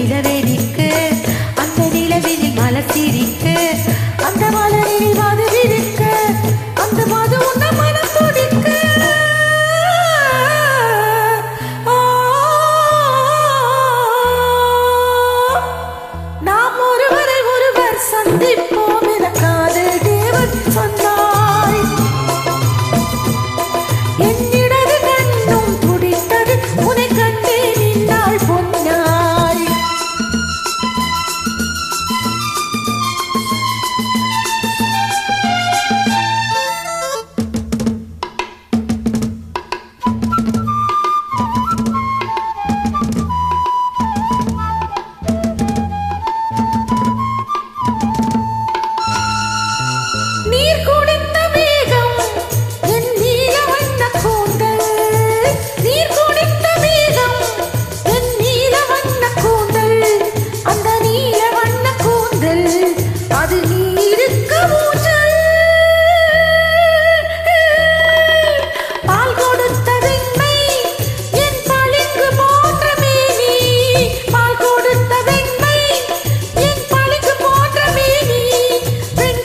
பகலென அந்த நிலவினில் மலர் சிரிக்கு அந்த மலரில் அது நீருக்கு ஊஞ்சல் பால் கொடுத்த என் போன்ற மேனி பால் என் போன்ற மேனி பெண்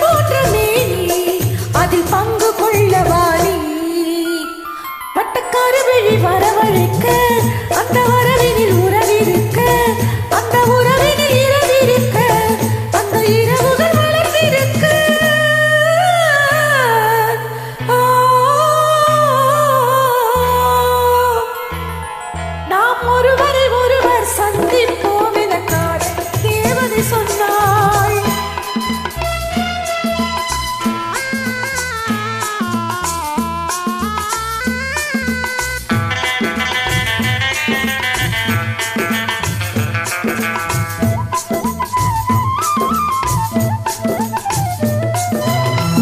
போன்ற மேனி அதில் பங்கு பட்டக்கார விழி வரவழைக்க அந்த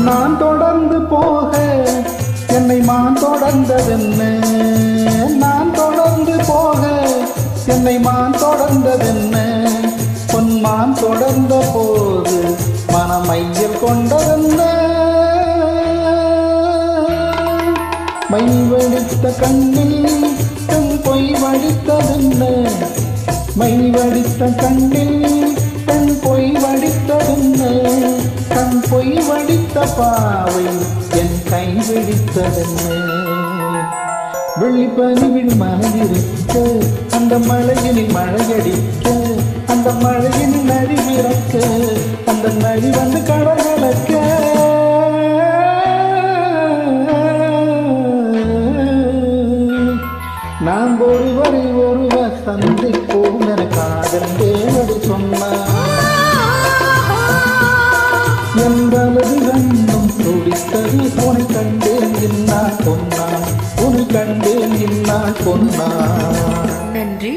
நான் தொடர்ந்து போக என்னை மான் தொடர்ந்ததென்ன? நான் தொடர்ந்து போக என்னை மான் தொடர்ந்ததென்ன? பொன் மான் தொடர்ந்த போது மனம் ஐயல் கொண்டதென்ன? மை வடித்த கண்ணில் தன் பொய் வடித்ததென்ன? மை வடித்த கண்ணில் தன் பொய் வடித்ததென்ன? கண் பொய் வடித்த பாவை என் கை விழித்ததென்ன? வெள்ளிப்பனி விழி மலையிருக்க அந்த மலையினில் மழையடிக்க அந்த மழையினில் நரி பிறக்க அந்த நரி வந்து கடகலக்க நாம் ஒருவரை ஒருவர் சந்திப்போம் என காதல் தேவடி சொன்னார். என்பது கண்ணும் துடித்தது உனை கண்டேன் இன்னா பொன்னா உனை கண்டேன் இன்னா பொன்னா நன்றி.